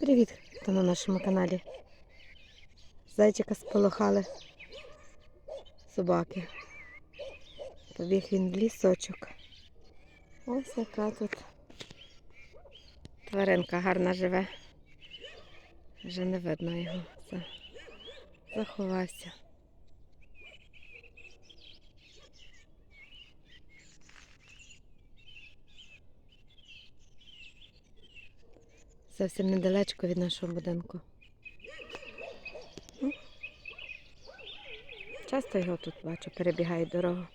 Привет, привіт, на нашем канале. Зайчика сполохали собаки. Побіг він в лісочок. Ось яка тут тваринка гарна живе. Вже не видно його. Все. Заховався. Зовсім недалечко від нашого будинку. Часто його тут бачу, перебігає дорогу.